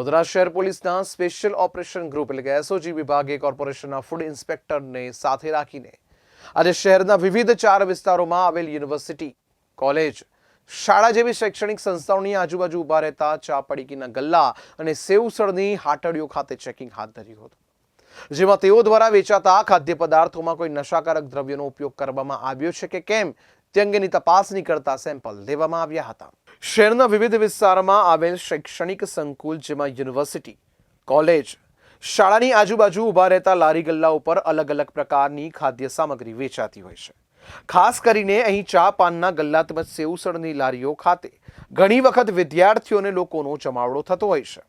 વડોદરા શહેર પોલીસના special operation group એટલે કે એસઓજી વિભાગે કોર્પોરેશનના ફૂડ ઇન્સ્પેક્ટરને સાથે રાખીને આજે શહેરના વિવિધ ચાર વિસ્તારોમાં આવેલ યુનિવર્સિટી, કોલેજ, શાળા જેવી શૈક્ષણિક સંસ્થાઓની આજુબાજુ ઊભા રહેતા ચા પડીકીના ગલ્લા અને સેવસળની હાટડીઓ ખાતે ચેકિંગ હાથ ધર્યું હતું. જેમાં તેઓ દ્વારા વેચાતા ખાદ્ય પદાર્થોમાં કોઈ નશાકારક દ્રવ્યનો ઉપયોગ કરવામાં આવ્યો છે કે કેમ? તે અંગેની તપાસણી કરતા સેમ્પલ લેવામાં આવ્યા હતા. શહેરના વિવિધ વિસ્તારમાં આવેલ શૈક્ષણિક સંકુલ, જેમાં યુનિવર્સિટી, કોલેજ, શાળાની આજુબાજુ ઊભા રહેતા લારી ગલ્લા ઉપર અલગ અલગ પ્રકારની ખાદ્ય સામગ્રી વેચાતી હોય છે. ખાસ કરીને અહીં ચા પાનના ગલ્લા તેમજ સેવસળની લારીઓ ખાતે ઘણી વખત વિદ્યાર્થીઓને લોકોનો જમાવડો થતો હોય છે.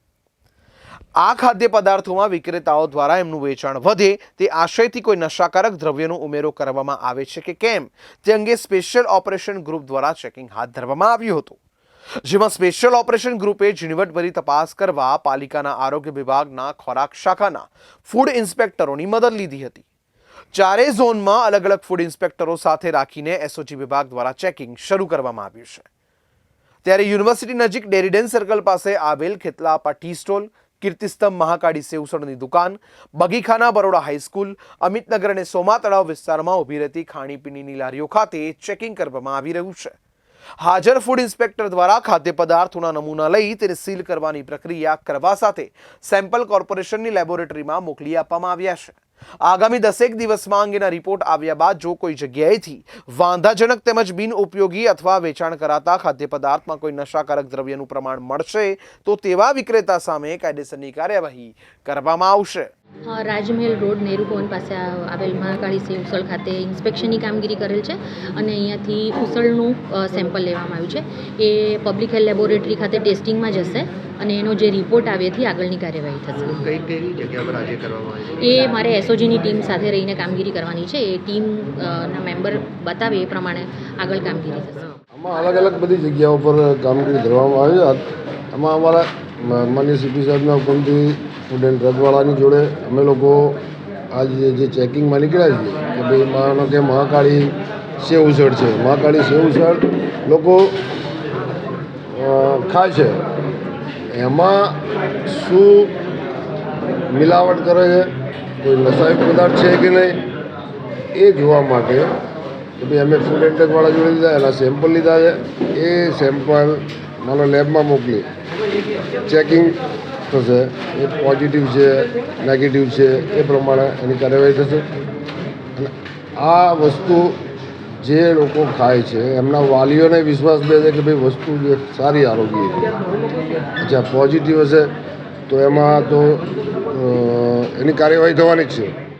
આ ખાદ્ય પદાર્થોમાં વિક્રેતાઓ દ્વારા એમનું વેચાણ વધે તે આશયથી કોઈ નશાકારક દ્રવ્યનો ઉમેરો કરવામાં આવે છે કે કેમ? તે અંગે સ્પેશિયલ ઓપરેશન ગ્રુપ દ્વારા ચેકિંગ હાથ ધરવામાં આવ્યું હતું. જેમાં સ્પેશિયલ ઓપરેશન ગ્રુપે ઝીણવટભરી તપાસ કરવા પાલિકાના આરોગ્ય વિભાગના ખોરાક શાખાના ફૂડ ઇન્સ્પેક્ટરોની મદદ લીધી હતી. ચારે ઝોનમાં અલગ અલગ ફૂડ ઇન્સ્પેક્ટરો સાથે રાખીને એસઓજી વિભાગ દ્વારા ચેકિંગ શરૂ કરવામાં આવ્યું છે. ત્યારે યુનિવર્સિટી નજીક ડેરીડેન સર્કલ પાસે આવેલ ખેતલાપા ટી સ્ટોલ કીર્તિસ્તંભ મહાકાળી સેવસણની દુકાન, બગીખાના બરોડા હાઈસ્કૂલ, અમિતનગર અને સોમા તળાવ વિસ્તારમાં ઊભી રહેતી ખાણીપીણીની લારીઓ ખાતે ચેકિંગ કરવામાં આવી રહ્યું છે. હાજર ફૂડ ઇન્સ્પેક્ટર દ્વારા ખાદ્ય પદાર્થોના નમૂના લઈ તેને સીલ કરવાની પ્રક્રિયા કરવા સાથે સેમ્પલ કોર્પોરેશનની લેબોરેટરીમાં મોકલી આપવામાં આવ્યા છે. આગામી દસેક દિવસમાં અંગેના રિપોર્ટ આવ્યા બાદ જો કોઈ જગ્યાએથી વાંધાજનક તેમજ બિનઉપયોગી અથવા વેચાણ કરાતા ખાદ્ય પદાર્થમાં કોઈ નશાકારક દ્રવ્યનું પ્રમાણ મળશે તો તેવા વિક્રેતા સામે કાયદેસરની કાર્યવાહી કરવામાં આવશે. રાજમહેલ રોડ નેહરુ ભવન પાસે આવેલ મહાકાળી સિંહ ઉસળ ખાતે ઇન્સ્પેક્શનની કામગીરી કરેલ છે અને અહીંયાથી ઉસળનું સેમ્પલ લેવામાં આવ્યું છે. એ પબ્લિક હેલ્થ લેબોરેટરી ખાતે ટેસ્ટિંગમાં જશે અને એનો જે રિપોર્ટ આવે એથી આગળની કાર્યવાહી થશે. કઈ કઈ જગ્યા પર આજે કરવામાં આવી એ મારે એસઓજીની ટીમ સાથે રહીને કામગીરી કરવાની છે. એ ટીમના મેમ્બર બતાવે એ પ્રમાણે આગળ કામગીરી થશે. આમાં અલગ અલગ બધી જગ્યાઓ પર કામગીરી કરવામાં આવી છે. આમાં અમારા માન્ય સીપી સાહેબના હુકમથી ફૂડ એન્ડ જોડે અમે લોકો આજે જે ચેકિંગમાં નીકળ્યા છીએ કે ભાઈ માનો કે મહાકાળી સેવ ઉસળ છે. મહાકાળી સેવ લોકો ખાય છે. એમાં શું મિલાવટ કરે છે, કોઈ નશાયુક્ત પદાર્થ છે કે નહીં, એ જોવા માટે કે ભાઈ અમે ફૂડ એન્ટેકવાળા જોડે લીધા, એના સેમ્પલ લીધા છે, એ સેમ્પલ માનો લેબમાં મોકલી. ચેકિંગ થશે, એ પોઝિટિવ છે નેગેટિવ છે, એ પ્રમાણે એની કાર્યવાહી થશે. અને આ વસ્તુ જે લોકો ખાય છે, એમના વાલીઓને વિશ્વાસ બે છે કે ભાઈ વસ્તુ જે સારી આરોગ્ય અચ્છા પોઝિટિવ હશે, તો એમાં તો એની કાર્યવાહી થવાની જ છે.